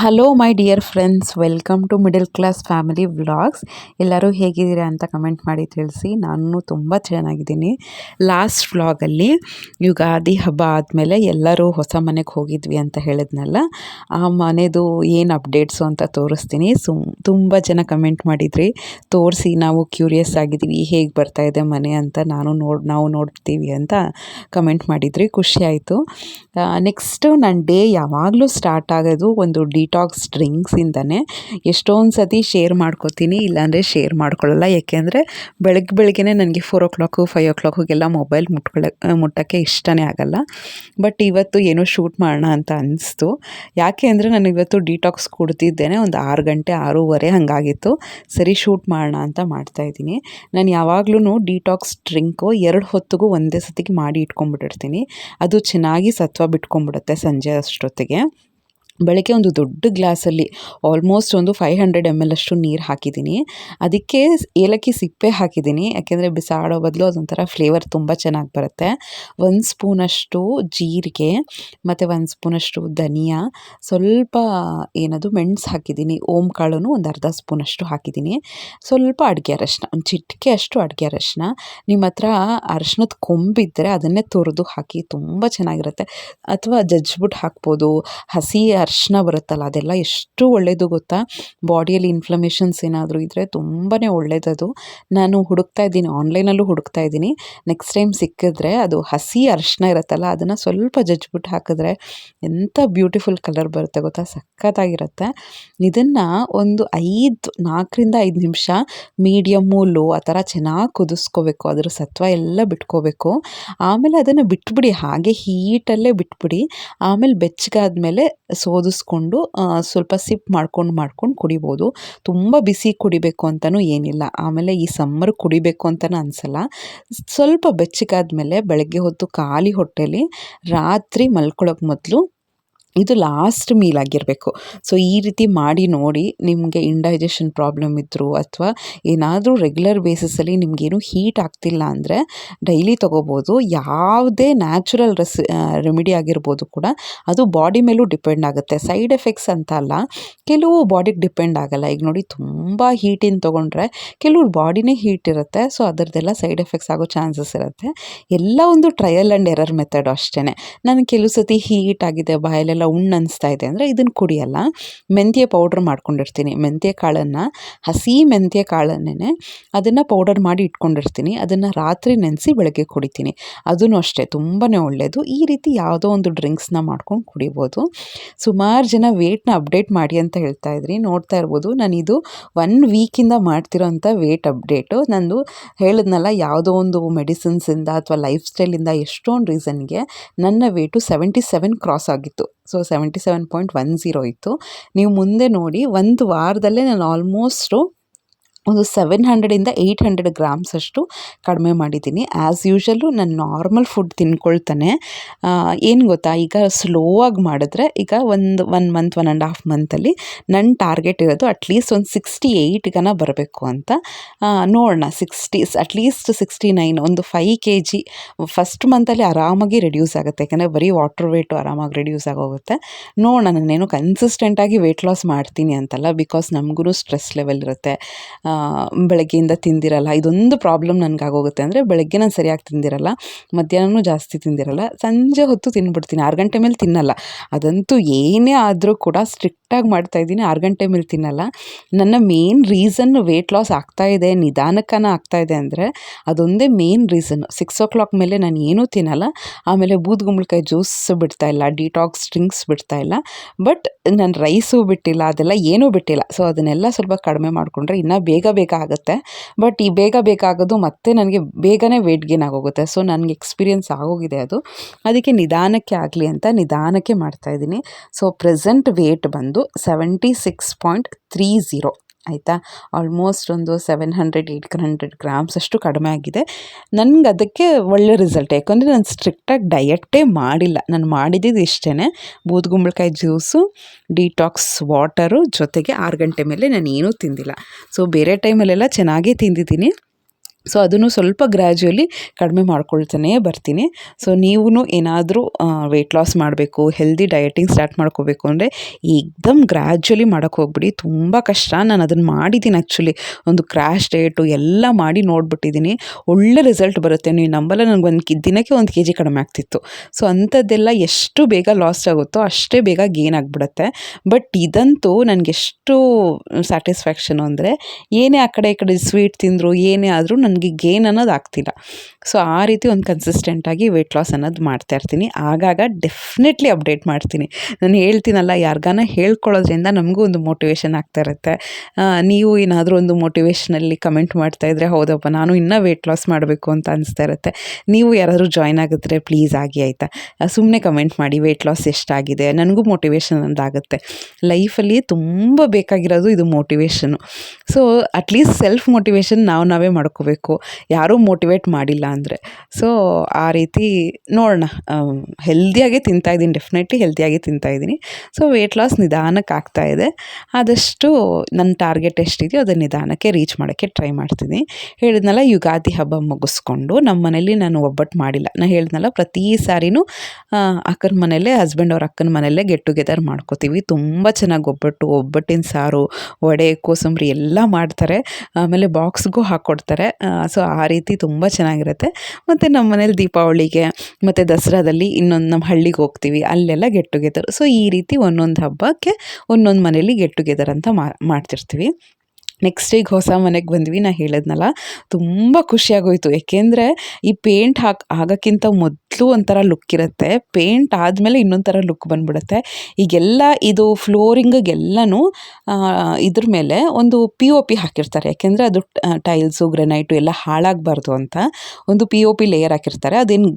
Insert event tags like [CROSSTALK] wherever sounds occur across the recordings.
Hello my dear friends welcome to middle class family vlogs ಎಲ್ಲರೂ ಹೇಗಿದ್ದೀರಾ ಅಂತ comment ಮಾಡಿ ತಿಳಿಸಿ. ನಾನು ತುಂಬ ಚೆನ್ನಾಗಿದ್ದೀನಿ. ಲಾಸ್ಟ್ ವ್ಲಾಗಲ್ಲಿ ಯುಗಾದಿ ಹಬ್ಬ ಆದಮೇಲೆ ಎಲ್ಲರೂ ಹೊಸ ಮನೆಗೆ ಹೋಗಿದ್ವಿ ಅಂತ ಹೇಳಿದ್ನಲ್ಲ. ಆ ಮನೆದು ಏನು ಅಪ್ಡೇಟ್ಸು ಅಂತ ತೋರಿಸ್ತೀನಿ. ಸು ತುಂಬ ಜನ ಕಮೆಂಟ್ ಮಾಡಿದ್ರಿ. ತೋರಿಸಿ ನಾವು ಕ್ಯೂರಿಯಸ್ ಆಗಿದ್ದೀವಿ. ಹೇಗೆ ಬರ್ತಾ ಇದೆ ಮನೆ ಅಂತ ನಾನು ನೋಡಿ, ನಾವು ನೋಡ್ತೀವಿ ಅಂತ ಕಮೆಂಟ್ ಮಾಡಿದ್ರಿ. ಖುಷಿ ಆಯಿತು. ನೆಕ್ಸ್ಟು ನನ್ನ ಡೇ ಯಾವಾಗಲೂ ಸ್ಟಾರ್ಟ್ ಆಗೋದು ಒಂದು ಡಿಟಾಕ್ಸ್ ಡ್ರಿಂಕ್ಸಿಂದನೇ ಎಷ್ಟೊಂದು ಸತಿ ಶೇರ್ ಮಾಡ್ಕೋತೀನಿ, ಇಲ್ಲಾಂದರೆ ಶೇರ್ ಮಾಡ್ಕೊಳ್ಳಲ್ಲ ಯಾಕೆಂದರೆ ಬೆಳಗ್ಗೆ ಬೆಳಗ್ಗೆನೇ ನನಗೆ ಫೋರ್ ಓ ಕ್ಲಾಕು ಫೈವ್ ಓ ಕ್ಲಾಕಿಗೆಲ್ಲ ಮೊಬೈಲ್ ಮುಟ್ಕೊಳ್ಳೋ ಮುಟ್ಟೋಕ್ಕೆ ಇಷ್ಟನೇ ಆಗಲ್ಲ. ಬಟ್ ಇವತ್ತು ಏನೋ ಶೂಟ್ ಮಾಡೋಣ ಅಂತ ಅನಿಸ್ತು. ಯಾಕೆ ಅಂದರೆ ನಾನು ಇವತ್ತು ಡಿಟಾಕ್ಸ್ ಕುಡ್ತಿದ್ದೇನೆ, ಒಂದು ಆರು ಗಂಟೆ, ಆರೂವರೆ ಹಾಗಾಗಿತ್ತು. ಸರಿ ಶೂಟ್ ಮಾಡೋಣ ಅಂತ ಮಾಡ್ತಾಯಿದ್ದೀನಿ ನಾನು ಯಾವಾಗಲೂ ಡಿಟಾಕ್ಸ್ ಡ್ರಿಂಕು ಎರಡು ಹೊತ್ತಿಗೂ ಒಂದೇ ಸತಿಗೆ ಮಾಡಿ ಇಟ್ಕೊಂಡ್ಬಿಟ್ಟಿರ್ತೀನಿ. ಅದು ಚೆನ್ನಾಗಿ ಸತ್ವ ಬಿಟ್ಕೊಂಡ್ಬಿಡುತ್ತೆ ಸಂಜೆ ಅಷ್ಟೊತ್ತಿಗೆ. ಬೆಳಗ್ಗೆ ಒಂದು ದೊಡ್ಡ ಗ್ಲಾಸಲ್ಲಿ ಆಲ್ಮೋಸ್ಟ್ ಒಂದು ಫೈವ್ ಹಂಡ್ರೆಡ್ ಎಂ ಎಲ್ ಅಷ್ಟು ನೀರು ಹಾಕಿದ್ದೀನಿ. ಅದಕ್ಕೆ ಏಲಕ್ಕಿ ಸಿಪ್ಪೆ ಹಾಕಿದ್ದೀನಿ. ಯಾಕೆಂದರೆ ಬಿಸಾಡೋ ಬದಲು ಅದೊಂಥರ ಫ್ಲೇವರ್ ತುಂಬ ಚೆನ್ನಾಗಿ ಬರುತ್ತೆ. ಒಂದು ಸ್ಪೂನಷ್ಟು ಜೀರಿಗೆ, ಮತ್ತು ಒಂದು ಸ್ಪೂನಷ್ಟು ಧನಿಯಾ, ಸ್ವಲ್ಪ ಏನದು ಮೆಣಸು ಹಾಕಿದ್ದೀನಿ. ಓಂ ಕಾಳು ಒಂದು ಅರ್ಧ ಸ್ಪೂನಷ್ಟು ಹಾಕಿದ್ದೀನಿ. ಸ್ವಲ್ಪ ಅಡುಗೆ ಅರಶಿನ, ಒಂದು ಚಿಟಿಕೆ ಅಷ್ಟು ಅಡುಗೆ ಅರಶಿನ. ನಿಮ್ಮ ಹತ್ರ ಅರಶಿನದ ಕೊಂಬಿದ್ದರೆ ಅದನ್ನೇ ತುರಿದು ಹಾಕಿ ತುಂಬ ಚೆನ್ನಾಗಿರುತ್ತೆ. ಅಥವಾ ಜಜ್ಬಿಟ್ಟು ಹಾಕ್ಬೋದು, ಹಸಿ ಅರ್ಶಿನ ಬರುತ್ತಲ್ಲ, ಅದೆಲ್ಲ ಎಷ್ಟು ಒಳ್ಳೆಯದು ಗೊತ್ತಾ? ಬಾಡಿಯಲ್ಲಿ ಇನ್ಫ್ಲಮೇಷನ್ಸ್ ಏನಾದರೂ ಇದ್ದರೆ ತುಂಬಾ ಒಳ್ಳೆಯದದು ನಾನು ಹುಡುಕ್ತಾ ಇದ್ದೀನಿ ಆನ್ಲೈನಲ್ಲೂ ಹುಡುಕ್ತಾ ಇದ್ದೀನಿ. ನೆಕ್ಸ್ಟ್ ಟೈಮ್ ಸಿಕ್ಕಿದ್ರೆ ಅದು ಹಸಿ ಅರ್ಶಿನ ಇರುತ್ತಲ್ಲ, ಅದನ್ನು ಸ್ವಲ್ಪ ಜಜ್ಜಿಬಿಟ್ಟು ಹಾಕಿದ್ರೆ ಎಂಥ ಬ್ಯೂಟಿಫುಲ್ ಕಲರ್ ಬರುತ್ತೆ ಗೊತ್ತಾ? ಸಖತ್ತಾಗಿರುತ್ತೆ. ಇದನ್ನು ಒಂದು ಐದು, ನಾಲ್ಕರಿಂದ ಐದು ನಿಮಿಷ ಮೀಡಿಯಮ್ಮು ಲೋ ಆ ಥರ ಚೆನ್ನಾಗಿ ಕುದಿಸ್ಕೋಬೇಕು. ಅದರ ಸತ್ವ ಎಲ್ಲ ಬಿಟ್ಕೋಬೇಕು. ಆಮೇಲೆ ಅದನ್ನು ಬಿಟ್ಬಿಡಿ, ಹಾಗೆ ಹೀಟಲ್ಲೇ ಬಿಟ್ಬಿಡಿ. ಆಮೇಲೆ ಬೆಚ್ಚಗಾದ್ಮೇಲೆ ಸೋದಿಸ್ಕೊಂಡು ಸ್ವಲ್ಪ ಸಿಪ್ ಮಾಡ್ಕೊಂಡು ಮಾಡ್ಕೊಂಡು ಕುಡಿಬೋದು. ತುಂಬ ಬಿಸಿ ಕುಡಿಬೇಕು ಅಂತಲೂ ಏನಿಲ್ಲ. ಆಮೇಲೆ ಈ ಸಮ್ಮರ್ ಕುಡಿಬೇಕು ಅಂತಲೂ ಅನಿಸಲ್ಲ. ಸ್ವಲ್ಪ ಬೆಚ್ಚಗಾದ ಮೇಲೆ ಬೆಳಗ್ಗೆ ಹೊತ್ತು ಖಾಲಿ ಹೊಟ್ಟೆಲಿ ರಾತ್ರಿ ಮಲ್ಕೊಳ್ಳೋಕೆ ಮೊದಲು ಇದು ಲಾಸ್ಟ್ ಮೀಲ್ ಆಗಿರಬೇಕು. ಸೊ ಈ ರೀತಿ ಮಾಡಿ ನೋಡಿ ನಿಮಗೆ ಇಂಡೈಜೆಷನ್ ಪ್ರಾಬ್ಲಮ್ ಇದ್ದರು ಅಥವಾ ಏನಾದರೂ ರೆಗ್ಯುಲರ್ ಬೇಸಿಸಲ್ಲಿ ನಿಮಗೇನು ಹೀಟ್ ಆಗ್ತಿಲ್ಲ ಅಂದರೆ ಡೈಲಿ ತೊಗೋಬೋದು. ಯಾವುದೇ ನ್ಯಾಚುರಲ್ ರೆಸ್ ರೆಮಿಡಿ ಆಗಿರ್ಬೋದು ಕೂಡ ಅದು ಬಾಡಿ ಮೇಲೂ ಡಿಪೆಂಡ್ ಆಗುತ್ತೆ. ಸೈಡ್ ಎಫೆಕ್ಟ್ಸ್ ಅಂತ ಅಲ್ಲ, ಕೆಲವು ಬಾಡಿಗೆ ಡಿಪೆಂಡ್ ಆಗಲ್ಲ. ಈಗ ನೋಡಿ ತುಂಬ ಹೀಟಿನ ತೊಗೊಂಡ್ರೆ ಕೆಲವ್ರ ಬಾಡಿನೇ ಹೀಟ್ ಇರುತ್ತೆ. ಸೊ ಅದರದ್ದೆಲ್ಲ ಸೈಡ್ ಎಫೆಕ್ಟ್ಸ್ ಆಗೋ ಚಾನ್ಸಸ್ ಇರುತ್ತೆ. ಎಲ್ಲ ಒಂದು ಟ್ರಯಲ್ ಆ್ಯಂಡ್ ಎರರ್ ಮೆಥಡು ಅಷ್ಟೇ ನಾನು ಕೆಲವು ಸತಿ ಹೀಟ್ ಆಗಿದೆ ಬಾಯಲ್ಲೆಲ್ಲ ಎಲ್ಲ ಉಣ್ಣು ಅನಿಸ್ತಾ ಇದೆ ಅಂದರೆ ಇದನ್ನು ಕುಡಿಯಲ್ಲ. ಮೆಂತ್ಯ ಪೌಡ್ರ್ ಮಾಡ್ಕೊಂಡಿರ್ತೀನಿ. ಮೆಂತ್ಯ ಕಾಳನ್ನು, ಹಸಿ ಮೆಂತ್ಯ ಕಾಳನ್ನೇ ಅದನ್ನು ಪೌಡರ್ ಮಾಡಿ ಇಟ್ಕೊಂಡಿರ್ತೀನಿ. ಅದನ್ನು ರಾತ್ರಿ ನೆನೆಸಿ ಬೆಳಗ್ಗೆ ಕುಡಿತೀನಿ. ಅದೂ ಅಷ್ಟೇ ತುಂಬಾ ಒಳ್ಳೆಯದು ಈ ರೀತಿ ಯಾವುದೋ ಒಂದು ಡ್ರಿಂಕ್ಸ್ನ ಮಾಡ್ಕೊಂಡು ಕುಡಿಬೋದು. ಸುಮಾರು ಜನ ವೇಟ್ನ ಅಪ್ಡೇಟ್ ಮಾಡಿ ಅಂತ ಹೇಳ್ತಾ ಇದ್ರಿ. ನೋಡ್ತಾ ಇರ್ಬೋದು. ನಾನು ಇದು ಒನ್ ವೀಕಿಂದ ಮಾಡ್ತಿರೋಂಥ ವೇಟ್ ಅಪ್ಡೇಟು ನಂದು ಹೇಳಿದ್ನಲ್ಲ, ಯಾವುದೋ ಒಂದು ಮೆಡಿಸಿನ್ಸಿಂದ ಅಥವಾ ಲೈಫ್ ಸ್ಟೈಲಿಂದ ಎಷ್ಟೊಂದು ರೀಸನ್ಗೆ ನನ್ನ ವೇಟು ಸೆವೆಂಟಿ ಸೆವೆನ್ ಕ್ರಾಸ್ ಆಗಿತ್ತು. So seventy seven point one zero ಇತ್ತು. ನೀವು ಮುಂದೆ ನೋಡಿ ಒಂದು ವಾರದಲ್ಲೇ ನಾನು ಆಲ್ಮೋಸ್ಟು ಒಂದು ಸೆವೆನ್ ಹಂಡ್ರೆಡಿಂದ ಏಯ್ಟ್ ಹಂಡ್ರೆಡ್ ಗ್ರಾಮ್ಸ್ ಅಷ್ಟು ಕಡಿಮೆ ಮಾಡಿದ್ದೀನಿ. ಆ್ಯಸ್ ಯೂಶಲು ನಾನು ನಾರ್ಮಲ್ ಫುಡ್ ತಿನ್ಕೊಳ್ತಾನೆ. ಏನು ಗೊತ್ತಾ? ಈಗ ಸ್ಲೋ ಆಗಿ ಮಾಡಿದ್ರೆ ಈಗ ಒಂದು one month one and half ಮಂತಲ್ಲಿ ನನ್ನ ಟಾರ್ಗೆಟ್ ಇರೋದು ಅಟ್ಲೀಸ್ಟ್ ಒಂದು ಸಿಕ್ಸ್ಟಿ ಏಯ್ಟ್ಗನ ಬರಬೇಕು ಅಂತ. ನೋಡೋಣ sixties at least sixty nine ಒಂದು ಫೈವ್ ಕೆ ಜಿ ಫಸ್ಟ್ ಮಂತಲ್ಲಿ ಆರಾಮಾಗಿ ರೆಡ್ಯೂಸ್ ಆಗುತ್ತೆ. ಯಾಕಂದರೆ ಬರೀ ವಾಟರ್ ವೇಟು ಆರಾಮಾಗಿ ರೆಡ್ಯೂಸ್ ಆಗೋಗುತ್ತೆ. ನೋಡೋಣ, ನಾನೇನು ಕನ್ಸಿಸ್ಟೆಂಟಾಗಿ ವೆಯ್ಟ್ ಲಾಸ್ ಮಾಡ್ತೀನಿ ಅಂತಲ್ಲ ಬಿಕಾಸ್ ನಮಗೂ ಸ್ಟ್ರೆಸ್ ಲೆವೆಲ್ ಇರುತ್ತೆ. ಬೆಳಗ್ಗೆಯಿಂದ ತಿಂದಿರಲ್ಲ. ಇದೊಂದು ಪ್ರಾಬ್ಲಮ್ ನನಗೆ ಆಗೋಗುತ್ತೆ ಅಂದರೆ ಬೆಳಗ್ಗೆ ನಾನು ಸರಿಯಾಗಿ ತಿಂದಿರಲ್ಲ ಮಧ್ಯಾಹ್ನವೂ ಜಾಸ್ತಿ ತಿಂದಿರಲ್ಲ, ಸಂಜೆ ಹೊತ್ತು ತಿನ್ಬಿಡ್ತೀನಿ. ಆರು ಗಂಟೆ ಮೇಲೆ ತಿನ್ನಲ್ಲ. ಅದಂತೂ ಏನೇ ಆದರೂ ಕೂಡ ಸ್ಟ್ರಿಕ್ಟಾಗಿ ಮಾಡ್ತಾಯಿದ್ದೀನಿ ಆರು ಗಂಟೆ ಮೇಲೆ ತಿನ್ನಲ್ಲ. ನನ್ನ ಮೇನ್ ರೀಸನ್ ವೆಯ್ಟ್ ಲಾಸ್ ಆಗ್ತಾ ಇದೆ, ನಿಧಾನಕ್ಕನ ಆಗ್ತಾ ಇದೆ ಅಂದರೆ ಅದೊಂದೇ main reason six o'clock ಮೇಲೆ ನಾನು ಏನೂ ತಿನ್ನಲ್ಲ. ಆಮೇಲೆ ಬೂದ್ಗುಂಬಳಕಾಯಿ ಜ್ಯೂಸ್ ಬಿಡ್ತಾಯಿಲ್ಲ ಡಿಟಾಕ್ಸ್ ಡ್ರಿಂಕ್ಸ್ ಬಿಡ್ತಾಯಿಲ್ಲ ಬಟ್ ನಾನು ರೈಸು ಬಿಟ್ಟಿಲ್ಲ, ಅದೆಲ್ಲ ಏನೂ ಬಿಟ್ಟಿಲ್ಲ. ಸೊ ಅದನ್ನೆಲ್ಲ ಸ್ವಲ್ಪ ಕಡಿಮೆ ಮಾಡಿಕೊಂಡ್ರೆ ಇನ್ನೂ ಬೇಗ ಬೇಗ ಆಗುತ್ತೆ ಬಟ್ ಈ ಬೇಗ ಬೇಕಾಗೋದು ಮತ್ತೆ ನನಗೆ ಬೇಗನೆ ವೇಟ್ ಗೇನ್ ಆಗೋಗುತ್ತೆ. ಸೊ ನನಗೆ ಎಕ್ಸ್ಪೀರಿಯನ್ಸ್ ಆಗೋಗಿದೆ ಅದು. ಅದಕ್ಕೆ ನಿಧಾನಕ್ಕೆ ಆಗಲಿ ಅಂತ ನಿಧಾನಕ್ಕೆ ಮಾಡ್ತಾಯಿದ್ದೀನಿ ಸೊ ಪ್ರೆಸೆಂಟ್ ವೇಟ್ ಬಂದು seventy six point three zero ಆಯಿತಾ? ಆಲ್ಮೋಸ್ಟ್ ಒಂದು seven hundred eight hundred grams ಅಷ್ಟು ಕಡಿಮೆ ಆಗಿದೆ. ನನಗೆ ಅದಕ್ಕೆ ಒಳ್ಳೆ ರಿಸಲ್ಟ್ ಯಾಕಂದರೆ ನಾನು ಸ್ಟ್ರಿಕ್ಟಾಗಿ ಡಯಟೇ ಮಾಡಿಲ್ಲ. ನಾನು ಮಾಡಿದ್ದು ಇಷ್ಟೇ ಬೂದುಗುಂಬಳಕಾಯಿ ಜ್ಯೂಸು ಡಿಟಾಕ್ಸ್ ವಾಟರು ಜೊತೆಗೆ ಆರು ಗಂಟೆ ಮೇಲೆ ನಾನು ಏನೂ ತಿಂದಿಲ್ಲ. ಸೊ ಬೇರೆ ಟೈಮಲ್ಲೆಲ್ಲ ಚೆನ್ನಾಗೇ ತಿಂದಿದ್ದೀನಿ. ಸೊ ಅದನ್ನು ಸ್ವಲ್ಪ ಗ್ರ್ಯಾಜುಯಲಿ ಕಡಿಮೆ ಮಾಡ್ಕೊಳ್ತಾನೇ ಬರ್ತೀನಿ. ಸೊ ನೀವು ಏನಾದರೂ ವೆಯ್ಟ್ ಲಾಸ್ ಮಾಡಬೇಕು ಹೆಲ್ದಿ ಡಯಟಿಂಗ್ ಸ್ಟಾರ್ಟ್ ಮಾಡ್ಕೋಬೇಕು ಅಂದರೆ ಏಕ್ದಮ್ ಗ್ರ್ಯಾಜುಯಲಿ ಮಾಡೋಕ್ಕೆ ಹೋಗ್ಬಿಡಿ. ತುಂಬ ಕಷ್ಟ. ನಾನು ಅದನ್ನು ಮಾಡಿದ್ದೀನಿ ಆ್ಯಕ್ಚುಲಿ ಒಂದು ಕ್ರ್ಯಾಶ್ ಡಯಟು ಎಲ್ಲ ಮಾಡಿ ನೋಡಿಬಿಟ್ಟಿದ್ದೀನಿ ಒಳ್ಳೆ ರಿಸಲ್ಟ್ ಬರುತ್ತೆ. ನೀವು ನಂಬಲ್ಲ ನನಗೆ ಒಂದು ದಿನಕ್ಕೆ ಒಂದು ಕೆ ಜಿ ಕಡಿಮೆ ಆಗ್ತಿತ್ತು. ಸೊ ಅಂಥದ್ದೆಲ್ಲ ಎಷ್ಟು ಬೇಗ ಲಾಸ್ ಆಗುತ್ತೋ ಅಷ್ಟೇ ಬೇಗ ಗೇನ್ ಆಗಿಬಿಡುತ್ತೆ. ಬಟ್ ಇದಂತೂ ನನಗೆ ಎಷ್ಟು ಸ್ಯಾಟಿಸ್ಫ್ಯಾಕ್ಷನು ಅಂದರೆ ಏನೇ ಆ ಕಡೆ ಈ ಕಡೆ ಸ್ವೀಟ್ ತಿಂದರು, ಏನೇ ಆದರೂ ನನಗೆ ಗೇನ್ ಅನ್ನೋದು ಆಗ್ತಿಲ್ಲ. ಸೊ ಆ ರೀತಿ ಒಂದು ಕನ್ಸಿಸ್ಟೆಂಟಾಗಿ ವೆಯ್ಟ್ ಲಾಸ್ ಅನ್ನೋದು ಮಾಡ್ತಾ ಇರ್ತೀನಿ. ಆಗಾಗ ಡೆಫಿನೆಟ್ಲಿ ಅಪ್ಡೇಟ್ ಮಾಡ್ತೀನಿ. ನಾನು ಹೇಳ್ತೀನಲ್ಲ, ಯಾರಿಗಾನ ಹೇಳ್ಕೊಳ್ಳೋದ್ರಿಂದ ನಮಗೂ ಒಂದು ಮೋಟಿವೇಶನ್ ಆಗ್ತಾ ಇರುತ್ತೆ. ನೀವು ಏನಾದರೂ ಒಂದು ಮೋಟಿವೇಶನಲ್ಲಿ ಕಮೆಂಟ್ ಮಾಡ್ತಾ ಇದ್ರೆ, ಹೌದಪ್ಪ, ನಾನು ಇನ್ನೂ ವೆಯ್ಟ್ ಲಾಸ್ ಮಾಡಬೇಕು ಅಂತ ಅನಿಸ್ತಾ ಇರುತ್ತೆ. ನೀವು ಯಾರಾದರೂ ಜಾಯ್ನ್ ಆಗಿದ್ರೆ ಪ್ಲೀಸ್ ಆಗಿ ಆಯಿತಾ? ಸುಮ್ಮನೆ ಕಮೆಂಟ್ ಮಾಡಿ ವೆಯ್ಟ್ ಲಾಸ್ ಎಷ್ಟಾಗಿದೆ? ನನಗೂ ಮೋಟಿವೇಶನ್ ಅಂದಾಗುತ್ತೆ ಲೈಫಲ್ಲಿ ತುಂಬ ಬೇಕಾಗಿರೋದು ಇದು motivation so at least self motivation ನಾವು ನಾವೇ ಮಾಡ್ಕೋಬೇಕು. ಯಾರೂ ಮೋಟಿವೇಟ್ ಮಾಡಿಲ್ಲ ಅಂದರೆ. ಸೊ ಆ ರೀತಿ ನೋಡೋಣ. ಹೆಲ್ದಿಯಾಗೆ ತಿಂತಾಯಿದ್ದೀನಿ ಡೆಫಿನೆಟ್ಲಿ ಹೆಲ್ದಿಯಾಗಿ ತಿಂತಾಯಿದ್ದೀನಿ ಸೊ ವೆಯ್ಟ್ ಲಾಸ್ ನಿಧಾನಕ್ಕೆ ಆಗ್ತಾ ಇದೆ. ಆದಷ್ಟು ನನ್ನ ಟಾರ್ಗೆಟ್ ಎಷ್ಟಿದೆಯೋ ಅದನ್ನು ನಿಧಾನಕ್ಕೆ ರೀಚ್ ಮಾಡೋಕ್ಕೆ ಟ್ರೈ ಮಾಡ್ತೀನಿ. ಹೇಳಿದ್ನಲ್ಲ, ಯುಗಾದಿ ಹಬ್ಬ ಮುಗಿಸ್ಕೊಂಡು ನಮ್ಮ ಮನೇಲಿ ನಾನು ಒಬ್ಬಟ್ಟು ಮಾಡಿಲ್ಲ. ನಾನು ಹೇಳಿದ್ನಲ್ಲ, ಪ್ರತಿ ಸಾರಿನೂ ಅಕ್ಕನ ಮನೆಯಲ್ಲೇ ಹಸ್ಬೆಂಡ್ ಅವ್ರ ಅಕ್ಕನ ಮನೆಯಲ್ಲೇ ಗೆಟ್ ಟುಗೆದರ್ ಮಾಡ್ಕೋತೀವಿ. ತುಂಬ ಚೆನ್ನಾಗಿ ಒಬ್ಬಟ್ಟು, ಒಬ್ಬಟ್ಟಿನ ಸಾರು, ವಡೆ, ಕೋಸಂಬರಿ ಎಲ್ಲ ಮಾಡ್ತಾರೆ. ಆಮೇಲೆ ಬಾಕ್ಸ್ಗೂ ಹಾಕ್ಕೊಡ್ತಾರೆ ಸೊ ಆ ರೀತಿ ತುಂಬ ಚೆನ್ನಾಗಿರುತ್ತೆ. ಮತ್ತು ನಮ್ಮ ಮನೇಲಿ ದೀಪಾವಳಿಗೆ, ಮತ್ತು ದಸರಾದಲ್ಲಿ ಇನ್ನೊಂದು ನಮ್ಮ ಹಳ್ಳಿಗೆ ಹೋಗ್ತೀವಿ, ಅಲ್ಲೆಲ್ಲ ಗೆಟ್ ಟುಗೆದರ್ ಸೊ ಈ ರೀತಿ ಒಂದೊಂದು ಹಬ್ಬಕ್ಕೆ ಒಂದೊಂದು ಮನೇಲಿ ಗೆಟ್ ಟುಗೆದರ್ ಅಂತ ಮಾಡ್ತಿರ್ತೀವಿ. ನೆಕ್ಸ್ಟ್ ಈಗ ಹೊಸ ಮನೆಗೆ ಬಂದ್ವಿ, ನಾ ಹೇಳಿದ್ನಲ್ಲ, ತುಂಬ ಖುಷಿಯಾಗೋಯಿತು. ಏಕೆಂದರೆ ಈ ಪೇಂಟ್ ಹಾಕಿ, ಆಗೋಕ್ಕಿಂತ ಮೊದಲು ಒಂಥರ ಲುಕ್ ಇರುತ್ತೆ. ಪೇಂಟ್ ಆದಮೇಲೆ ಇನ್ನೊಂದು ಲುಕ್ ಬಂದ್ಬಿಡುತ್ತೆ. ಈಗೆಲ್ಲ ಇದು ಫ್ಲೋರಿಂಗಿಗೆಲ್ಲನೂ ಇದ್ರ ಮೇಲೆ ಒಂದು ಪಿ ಒ ಪಿ ಹಾಕಿರ್ತಾರೆ. ಯಾಕೆಂದರೆ ಅದು ಟೈಲ್ಸು ಗ್ರೆನೈಟು ಎಲ್ಲ ಹಾಳಾಗಬಾರ್ದು ಅಂತ ಒಂದು ಪಿ ಒ ಪಿ ಲೇಯರ್ ಹಾಕಿರ್ತಾರೆ. ಅದೇನು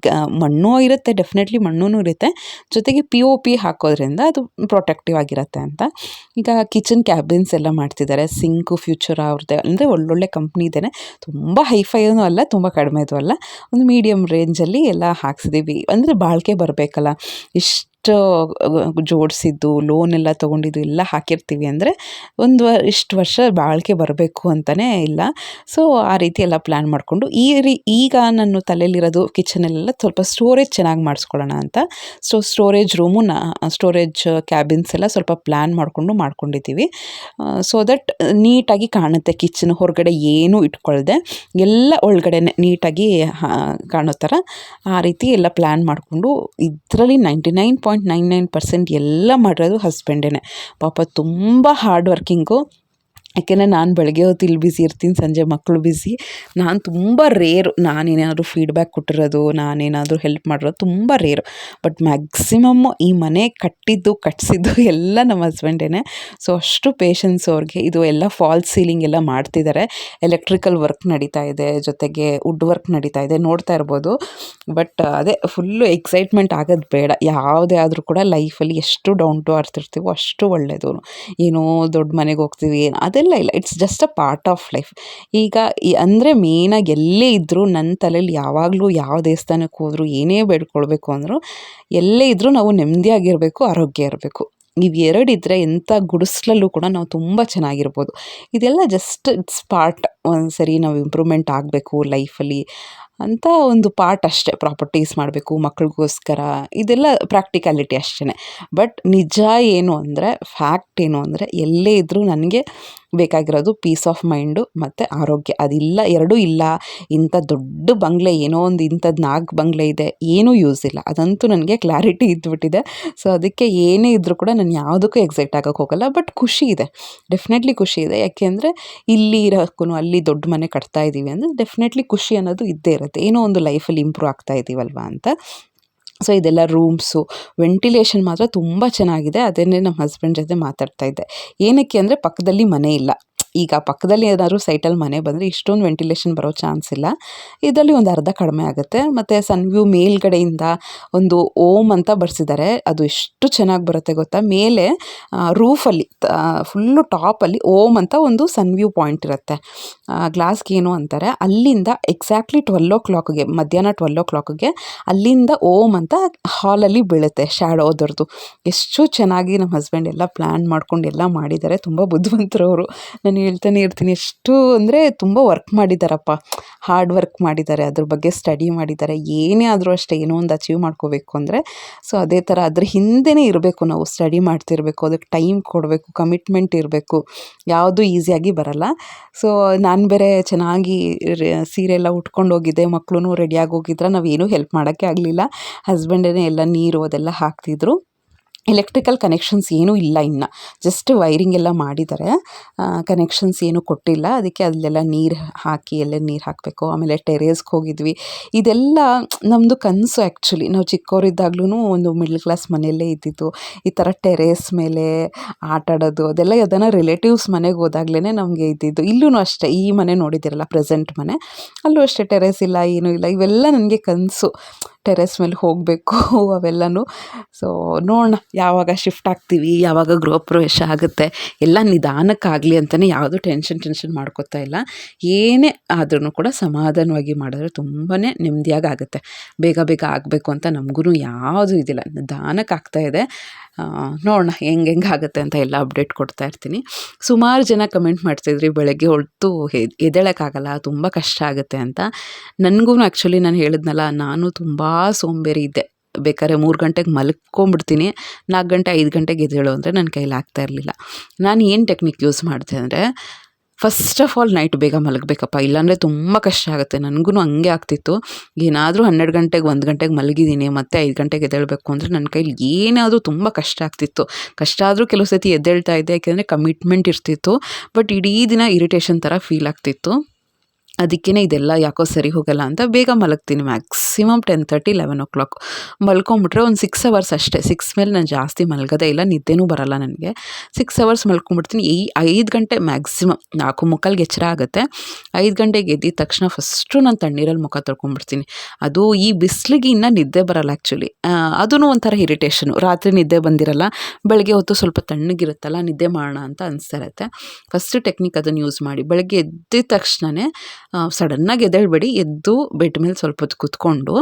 ಮಣ್ಣು ಇರುತ್ತೆ ಡೆಫಿನೆಟ್ಲಿ ಮಣ್ಣೂ ಇರುತ್ತೆ. ಜೊತೆಗೆ ಪಿ ಒ ಪಿ ಹಾಕೋದ್ರಿಂದ ಅದು ಪ್ರೊಟೆಕ್ಟಿವ್ ಆಗಿರುತ್ತೆ ಅಂತ. ಈಗ ಕಿಚನ್ ಕ್ಯಾಬಿನ್ಸ್ ಎಲ್ಲ ಮಾಡ್ತಿದ್ದಾರೆ. ಸಿಂಕು ಫ್ಯೂಚರ್ ಅವ್ರದ್ದೇ. ಅಂದರೆ ಒಳ್ಳೊಳ್ಳೆ ಕಂಪ್ನಿ ಇದೆ ತುಂಬ ಹೈಫೈನೂ ಅಲ್ಲ, ತುಂಬ ಕಡಿಮೆದು ಅಲ್ಲ. ಒಂದು ಮೀಡಿಯಮ್ ರೇಂಜಲ್ಲಿ ಎಲ್ಲ ಹಾಕ್ಸಿದ್ದೀವಿ ಅಂದರೆ ಬಾಳಿಕೆ ಬರಬೇಕಲ್ಲ. ಇಷ್ಟು ಜೋಡಿಸಿದ್ದು ಲೋನ್ ಎಲ್ಲ ತೊಗೊಂಡಿದ್ದು ಎಲ್ಲ ಹಾಕಿರ್ತೀವಿ ಅಂದರೆ ಒಂದು ಇಷ್ಟು ವರ್ಷ ಬಾಳಿಕೆ ಬರಬೇಕು ಅಂತಲೇ ಇಲ್ಲ. ಸೊ ಆ ರೀತಿ ಎಲ್ಲ ಪ್ಲ್ಯಾನ್ ಮಾಡಿಕೊಂಡು ಈ ರೀ, ಈಗ ನಾನು ತಲೆಯಲ್ಲಿರೋದು ಕಿಚನಲ್ಲೆಲ್ಲ ಸ್ವಲ್ಪ ಸ್ಟೋರೇಜ್ ಚೆನ್ನಾಗಿ ಮಾಡಿಸ್ಕೊಳ್ಳೋಣ ಅಂತ. So storage room storage cabins ಎಲ್ಲ ಸ್ವಲ್ಪ ಪ್ಲ್ಯಾನ್ ಮಾಡಿಕೊಂಡು ಮಾಡ್ಕೊಂಡಿದ್ದೀವಿ. ಸೊ ದಟ್ ನೀಟಾಗಿ ಕಾಣುತ್ತೆ ಕಿಚನ್ ಹೊರಗಡೆ ಏನೂ ಇಟ್ಕೊಳ್ದೆ. ಎಲ್ಲ ಒಳಗಡೆ ನೀಟಾಗಿ ಕಾಣೋ ಥರ ಆ ರೀತಿ ಎಲ್ಲ ಪ್ಲ್ಯಾನ್ ಮಾಡಿಕೊಂಡು ಇದರಲ್ಲಿ ninety nine point nine nine percent ಎಲ್ಲ ಮಾಡಿರೋದು ಹಸ್ಬೆಂಡೇ ಪಾಪ ತುಂಬ ಹಾರ್ಡ್ ವರ್ಕಿಂಗು ಯಾಕೆಂದರೆ ನಾನು ಬೆಳಗ್ಗೆ ಹೊತ್ತು ಇಲ್ಲಿ ಬಿಸಿ ಇರ್ತೀನಿ, ಸಂಜೆ ಮಕ್ಕಳು ಬಿಸಿ ನಾನು ತುಂಬ ರೇರು ನಾನೇನಾದರೂ ಫೀಡ್ಬ್ಯಾಕ್ ಕೊಟ್ಟಿರೋದು ನಾನೇನಾದರೂ ಹೆಲ್ಪ್ ಮಾಡಿರೋದು ತುಂಬ ರೇರು ಬಟ್ ಮ್ಯಾಕ್ಸಿಮಮ್ಮು ಈ ಮನೆ ಕಟ್ಟಿದ್ದು ಕಟ್ಟಿಸಿದ್ದು ಎಲ್ಲ ನಮ್ಮ ಹಸ್ಬೆಂಡೇ ಸೊ ಅಷ್ಟು ಪೇಷನ್ಸ್ ಅವ್ರಿಗೆ ಇದು ಎಲ್ಲ ಫಾಲ್ಸ್ ಸೀಲಿಂಗ್ ಎಲ್ಲ ಮಾಡ್ತಿದ್ದಾರೆ ಎಲೆಕ್ಟ್ರಿಕಲ್ ವರ್ಕ್ ನಡೀತಾ ಇದೆ, ಜೊತೆಗೆ ವುಡ್ ವರ್ಕ್ ನಡೀತಾ ಇದೆ, ನೋಡ್ತಾ ಇರ್ಬೋದು. ಬಟ್ ಅದೇ ಫುಲ್ಲು ಎಕ್ಸೈಟ್ಮೆಂಟ್ ಆಗೋದು ಬೇಡ. ಯಾವುದೇ ಆದರೂ ಕೂಡ ಲೈಫಲ್ಲಿ ಎಷ್ಟು ಡೌನ್ ಟು ಅರ್ತಿರ್ತೀವೋ ಅಷ್ಟು ಒಳ್ಳೆಯದು ಏನೋ ದೊಡ್ಡ ಮನೆಗೆ ಹೋಗ್ತೀವಿ, ಏನು ಅದೆಲ್ಲ ಇಲ್ಲ. It's just a part of life ಈಗ ಅಂದರೆ ಮೇಯ್ನಾಗಿ ಎಲ್ಲೇ ಇದ್ದರೂ ನನ್ನ ತಲೆಯಲ್ಲಿ ಯಾವಾಗಲೂ ಯಾವ ದೇವಸ್ಥಾನಕ್ಕೆ ಹೋದರೂ ಏನೇ ಬೇಡ್ಕೊಳ್ಬೇಕು ಅಂದರೂ ಎಲ್ಲೇ ಇದ್ದರೂ ನಾವು ನೆಮ್ಮದಿಯಾಗಿರಬೇಕು, ಆರೋಗ್ಯ ಇರಬೇಕು. ಇವು ಎರಡಿದ್ದರೆ ಎಂಥ ಗುಡಿಸ್ಲಲ್ಲೂ ಕೂಡ ನಾವು ತುಂಬ ಚೆನ್ನಾಗಿರ್ಬೋದು. ಇದೆಲ್ಲ ಜಸ್ಟ್ ಇಟ್ಸ್ ಪಾರ್ಟ್ ಒಂದು ಸರಿ ನಾವು ಇಂಪ್ರೂವ್ಮೆಂಟ್ ಆಗಬೇಕು ಲೈಫಲ್ಲಿ ಅಂತ ಒಂದು ಪಾರ್ಟ್ ಅಷ್ಟೇ ಪ್ರಾಪರ್ಟೀಸ್ ಮಾಡಬೇಕು ಮಕ್ಳಿಗೋಸ್ಕರ. ಇದೆಲ್ಲ ಪ್ರಾಕ್ಟಿಕಾಲಿಟಿ ಅಷ್ಟೇ ಬಟ್ ನಿಜ ಏನು ಅಂದರೆ ಫ್ಯಾಕ್ಟ್ ಏನು ಅಂದರೆ, ಎಲ್ಲೇ ಇದ್ದರೂ ನನಗೆ ಬೇಕಾಗಿರೋದು ಪೀಸ್ ಆಫ್ ಮೈಂಡು ಮತ್ತು ಆರೋಗ್ಯ. ಅದಿಲ್ಲ, ಎರಡೂ ಇಲ್ಲ. ಇಂಥ ದೊಡ್ಡ ಬಂಗ್ಲೆ, ಏನೋ ಒಂದು ಇಂಥದ್ದು ನಾಲ್ಕು ಬಂಗ್ಲೆ ಇದೆ, ಏನೂ ಯೂಸ್ ಇಲ್ಲ. ಅದಂತೂ ನನಗೆ ಕ್ಲಾರಿಟಿ ಇದ್ದುಬಿಟ್ಟಿದೆ ಸೊ ಅದಕ್ಕೆ ಏನೇ ಇದ್ದರೂ ಕೂಡ ನಾನು ಯಾವುದಕ್ಕೂ ಎಕ್ಸೈಟ್ ಆಗೋಕ್ಕೆ ಹೋಗಲ್ಲ. ಬಟ್ ಖುಷಿ ಇದೆ. ಡೆಫಿನೆಟ್ಲಿ ಖುಷಿ ಇದೆ. ಯಾಕೆಂದರೆ ಇಲ್ಲಿ ಇರೋಕ್ಕೂ ಅಲ್ಲಿ ದೊಡ್ಡ ಮನೆ ಕಟ್ತಾ ಇದ್ದೀವಿ ಅಂದರೆ ಡೆಫಿನೆಟ್ಲಿ ಖುಷಿ ಅನ್ನೋದು ಇದ್ದೇ ಇರುತ್ತೆ. ಏನೋ ಒಂದು ಲೈಫಲ್ಲಿ ಇಂಪ್ರೂವ್ ಆಗ್ತಾ ಇದ್ದೀವಲ್ವಾ ಅಂತ. ಸೊ, ಇದೆಲ್ಲ ರೂಮ್ಸು, ವೆಂಟಿಲೇಷನ್ ಮಾತ್ರ ತುಂಬ ಚೆನ್ನಾಗಿದೆ. ಅದನ್ನೇ ನಮ್ಮ ಹಸ್ಬೆಂಡ್ ಜೊತೆ ಮಾತಾಡ್ತಾ ಇದ್ದೆ. ಏನಕ್ಕೆ ಅಂದರೆ ಪಕ್ಕದಲ್ಲಿ ಮನೆ ಇಲ್ಲ. ಈಗ ಪಕ್ಕದಲ್ಲಿ ಏನಾದರೂ ಸೈಟಲ್ಲಿ ಮನೆ ಬಂದರೆ ಇಷ್ಟೊಂದು ವೆಂಟಿಲೇಷನ್ ಬರೋ ಚಾನ್ಸ್ ಇಲ್ಲ. ಇದರಲ್ಲಿ ಒಂದು ಅರ್ಧ ಕಡಿಮೆ ಆಗುತ್ತೆ. ಮತ್ತು ಸನ್ ವ್ಯೂ ಮೇಲ್ಗಡೆಯಿಂದ ಒಂದು ಓಮ್ ಅಂತ ಬರ್ಸಿದ್ದಾರೆ ಅದು ಎಷ್ಟು ಚೆನ್ನಾಗಿ ಬರುತ್ತೆ ಗೊತ್ತಾ? ಮೇಲೆ ರೂಫಲ್ಲಿ ಫುಲ್ಲು ಟಾಪಲ್ಲಿ ಓಮ್ ಅಂತ ಒಂದು ಸನ್ ವ್ಯೂ ಪಾಯಿಂಟ್ ಇರುತ್ತೆ. ಗ್ಲಾಸ್ಗೆ ಏನು ಅಂತಾರೆ? ಅಲ್ಲಿಂದ ಎಕ್ಸಾಕ್ಟ್ಲಿ ಟ್ವೆಲ್ ಓ ಕ್ಲಾಕ್ಗೆ ಮಧ್ಯಾಹ್ನ ಟ್ವೆಲ್ ಓ ಕ್ಲಾಕ್ಗೆ ಅಲ್ಲಿಂದ ಓಮ್ ಅಂತ ಹಾಲಲ್ಲಿ ಬೀಳುತ್ತೆ ಶ್ಯಾಡೋ ಅದರದ್ದು ಎಷ್ಟು ಚೆನ್ನಾಗಿ ನಮ್ಮ ಹಸ್ಬೆಂಡ್ ಎಲ್ಲ ಪ್ಲ್ಯಾನ್ ಮಾಡ್ಕೊಂಡು ಎಲ್ಲ ಮಾಡಿದ್ದಾರೆ ತುಂಬ ಬುದ್ಧಿವಂತರು ನಾನು ಹೇಳ್ತಾನೆ ಇರ್ತೀನಿ, ಎಷ್ಟು ಅಂದರೆ ತುಂಬ ವರ್ಕ್ ಮಾಡಿದ್ದಾರಪ್ಪ ಹಾರ್ಡ್ ವರ್ಕ್ ಮಾಡಿದ್ದಾರೆ ಅದ್ರ ಬಗ್ಗೆ ಸ್ಟಡಿ ಮಾಡಿದ್ದಾರೆ ಏನೇ ಆದರೂ ಅಷ್ಟೇ ಏನೋ ಒಂದು ಅಚೀವ್ ಮಾಡ್ಕೋಬೇಕು ಅಂದರೆ. ಸೊ ಅದೇ ಥರ ಅದ್ರ ಹಿಂದೆನೇ ಇರಬೇಕು ನಾವು ಸ್ಟಡಿ ಮಾಡ್ತಿರಬೇಕು, ಅದಕ್ಕೆ ಟೈಮ್ ಕೊಡಬೇಕು ಕಮಿಟ್ಮೆಂಟ್ ಇರಬೇಕು, ಯಾವುದು ಈಸಿಯಾಗಿ ಬರಲ್ಲ. ಸೊ ನಾನು ಬೇರೆ ಚೆನ್ನಾಗಿ ಸೀರೆ ಎಲ್ಲ ಉಟ್ಕೊಂಡು ಹೋಗಿದ್ದೆ ಮಕ್ಕಳು ರೆಡಿಯಾಗಿ ಹೋಗಿದ್ರೆ ನಾವೇನೂ ಹೆಲ್ಪ್ ಮಾಡೋಕ್ಕೆ ಆಗಲಿಲ್ಲ. ಹಸ್ಬೆಂಡೇ ಎಲ್ಲ ನೀರು ಅದೆಲ್ಲ ಹಾಕ್ತಿದ್ರು. ಎಲೆಕ್ಟ್ರಿಕಲ್ ಕನೆಕ್ಷನ್ಸ್ ಏನೂ ಇಲ್ಲ ಇನ್ನು. ಜಸ್ಟ್ ವೈರಿಂಗ್ ಎಲ್ಲ ಮಾಡಿದ್ದಾರೆ ಕನೆಕ್ಷನ್ಸ್ ಏನೂ ಕೊಟ್ಟಿಲ್ಲ. ಅದಕ್ಕೆ ಅಲ್ಲೆಲ್ಲ ನೀರು ಹಾಕಿ ಎಲ್ಲೆಲ್ಲಿ ನೀರು ಹಾಕಬೇಕು. ಆಮೇಲೆ ಟೆರೇಸ್ಗೆ ಹೋಗಿದ್ವಿ. ಇದೆಲ್ಲ ನಮ್ಮದು ಕನಸು ಆ್ಯಕ್ಚುಲಿ ನಾವು ಚಿಕ್ಕವರಿದ್ದಾಗ್ಲೂ ಒಂದು ಮಿಡ್ಲ್ ಕ್ಲಾಸ್ ಮನೆಯಲ್ಲೇ ಇದ್ದಿದ್ದು. ಈ ಥರ ಟೆರೇಸ್ ಮೇಲೆ ಆಟ ಆಡೋದು, ಅದೆಲ್ಲ ಯಾವ್ದಾನ ರಿಲೇಟಿವ್ಸ್ ಮನೆಗೆ ಹೋದಾಗ್ಲೇ ನಮಗೆ ಇದ್ದಿದ್ದು. ಇಲ್ಲೂ ಅಷ್ಟೇ, ಈ ಮನೆ ನೋಡಿದ್ದೀರಲ್ಲ ಪ್ರೆಸೆಂಟ್ ಮನೆ. ಅಲ್ಲೂ ಅಷ್ಟೇ ಟೆರೇಸ್ ಇಲ್ಲ, ಏನೂ ಇಲ್ಲ. ಇವೆಲ್ಲ ನನಗೆ ಕನಸು. ಟೆರೆಸ್ ಮೇಲೆ ಹೋಗಬೇಕು [LAUGHS] ಅವೆಲ್ಲನೂ. ಸೊ ನೋಡೋಣ ಯಾವಾಗ ಶಿಫ್ಟ್ ಆಗ್ತೀವಿ, ಯಾವಾಗ ಗೃಹ ಪ್ರವೇಶ ಆಗುತ್ತೆ. ಎಲ್ಲ ನಿಧಾನಕ್ಕಾಗಲಿ ಅಂತಲೇ ಯಾವುದೂ ಟೆನ್ಷನ್ ಟೆನ್ಷನ್ ಮಾಡ್ಕೋತಾ ಇಲ್ಲ. ಏನೇ ಆದ್ರೂ ಕೂಡ ಸಮಾಧಾನವಾಗಿ ಮಾಡಿದ್ರೆ ತುಂಬಾ ನೆಮ್ಮದಿಯಾಗಿ ಆಗುತ್ತೆ. ಬೇಗ ಬೇಗ ಆಗಬೇಕು ಅಂತ ನಮಗೂ ಯಾವುದೂ ಇದಿಲ್ಲ. ನಿಧಾನಕ್ಕೆ ಆಗ್ತಾಯಿದೆ ನೋಡೋಣ ಹೆಂಗೆ ಹೆಂಗೆ ಆಗುತ್ತೆ ಅಂತ ಎಲ್ಲ ಅಪ್ಡೇಟ್ ಕೊಡ್ತಾ ಇರ್ತೀನಿ. ಸುಮಾರು ಜನ ಕಮೆಂಟ್ ಮಾಡ್ತಿದ್ರಿ, ಬೆಳಗ್ಗೆ ಹೊರತು ಎದ್ದೇಳೋಕ್ಕಾಗಲ್ಲ ತುಂಬ ಕಷ್ಟ ಆಗುತ್ತೆ ಅಂತ. ನನಗೂ ಆ್ಯಕ್ಚುಲಿ ನಾನು ಹೇಳಿದ್ನಲ್ಲ, ನಾನು ತುಂಬ ಸೋಂಬೇರಿ ಇದ್ದೆ. ಬೇಕಾದ್ರೆ ಮೂರು ಗಂಟೆಗೆ ಮಲ್ಕೊಂಬಿಡ್ತೀನಿ ನಾಲ್ಕು ಗಂಟೆ, ಐದು ಗಂಟೆಗೆ ಎದ್ದೇಳು ಅಂದರೆ ನನ್ನ ಕೈಲಿ ಆಗ್ತಾ ಇರಲಿಲ್ಲ. ನಾನು ಏನು ಟೆಕ್ನಿಕ್ ಯೂಸ್ ಮಾಡಿದೆ ಅಂದರೆ ಫಸ್ಟ್ ಆಫ್ ಆಲ್ ನೈಟ್ ಬೇಗ ಮಲಗಬೇಕಪ್ಪ. ಇಲ್ಲಾಂದರೆ ತುಂಬ ಕಷ್ಟ ಆಗುತ್ತೆ. ನನಗೂ ಹಂಗೆ ಆಗ್ತಿತ್ತು. ಏನಾದರೂ ಹನ್ನೆರಡು ಗಂಟೆಗೆ ಒಂದು ಗಂಟೆಗೆ ಮಲಗಿದ್ದೀನಿ ಮತ್ತೆ ಐದು ಗಂಟೆಗೆ ಎದ್ದೇಳಬೇಕು ಅಂದರೆ ನನ್ನ ಕೈಲಿ ಏನಾದರೂ ತುಂಬ ಕಷ್ಟ ಆಗ್ತಿತ್ತು. ಕಷ್ಟ ಆದರೂ ಕೆಲವು ಸತಿ ಎದ್ದೇಳ್ತಾ ಇದ್ದೆ, ಯಾಕೆಂದರೆ ಕಮಿಟ್ಮೆಂಟ್ ಇರ್ತಿತ್ತು. ಬಟ್ ಇಡೀ ದಿನ ಇರಿಟೇಷನ್ ಥರ ಫೀಲ್ ಆಗ್ತಿತ್ತು. ಅದಕ್ಕೇ ಇದೆಲ್ಲ ಯಾಕೋ ಸರಿ ಹೋಗಲ್ಲ ಅಂತ ಬೇಗ ಮಲಗ್ತೀನಿ maximum ten thirty eleven o'clock ಮಲ್ಕೊಂಬಿಟ್ರೆ ಒಂದು ಸಿಕ್ಸ್ ಅವರ್ಸ್ ಅಷ್ಟೇ. ಸಿಕ್ಸ್ ಮೇಲೆ ನಾನು ಜಾಸ್ತಿ ಮಲಗೋದೇ ಇಲ್ಲ, ನಿದ್ದೆನೂ ಬರಲ್ಲ ನನಗೆ. ಸಿಕ್ಸ್ ಅವರ್ಸ್ ಮಲ್ಕೊಂಬಿಡ್ತೀನಿ. ಈ ಐದು ಗಂಟೆ ಮ್ಯಾಕ್ಸಿಮಮ್ ನಾಲ್ಕು ಮುಕ್ಕಲ್ಗೆ ಎಚ್ಚರ ಆಗುತ್ತೆ. ಐದು ಗಂಟೆಗೆ ಎದ್ದಿದ ತಕ್ಷಣ ಫಸ್ಟು ನಾನು ತಣ್ಣೀರಲ್ಲಿ ಮುಖ ತೊಳ್ಕೊಂಬಿಡ್ತೀನಿ. ಅದು ಈ ಬಿಸಿಲಿಗೆ ಇನ್ನೂ ನಿದ್ದೆ ಬರಲ್ಲ ಆ್ಯಕ್ಚುಲಿ ಅದೂ ಒಂಥರ ಇರಿಟೇಷನು ರಾತ್ರಿ ನಿದ್ದೆ ಬಂದಿರಲ್ಲ, ಬೆಳಗ್ಗೆ ಹೊತ್ತು ಸ್ವಲ್ಪ ತಣ್ಣಗಿರುತ್ತಲ್ಲ, ನಿದ್ದೆ ಮಾಡೋಣ ಅಂತ ಅನಿಸ್ತಾ ಇರುತ್ತೆ. ಫಸ್ಟ್ ಟೆಕ್ನಿಕ್ ಅದನ್ನು ಯೂಸ್ ಮಾಡಿ. ಬೆಳಗ್ಗೆ ಎದ್ದಿದ ತಕ್ಷಣವೇ ಸಡನ್ನಾಗಿ ಎದ್ದೇಳ್ಬೇಡಿ, ಎದ್ದು ಬೆಡ್ ಮೇಲೆ ಸ್ವಲ್ಪ ಹೊತ್ತು ಕುತ್ಕೊಂಡು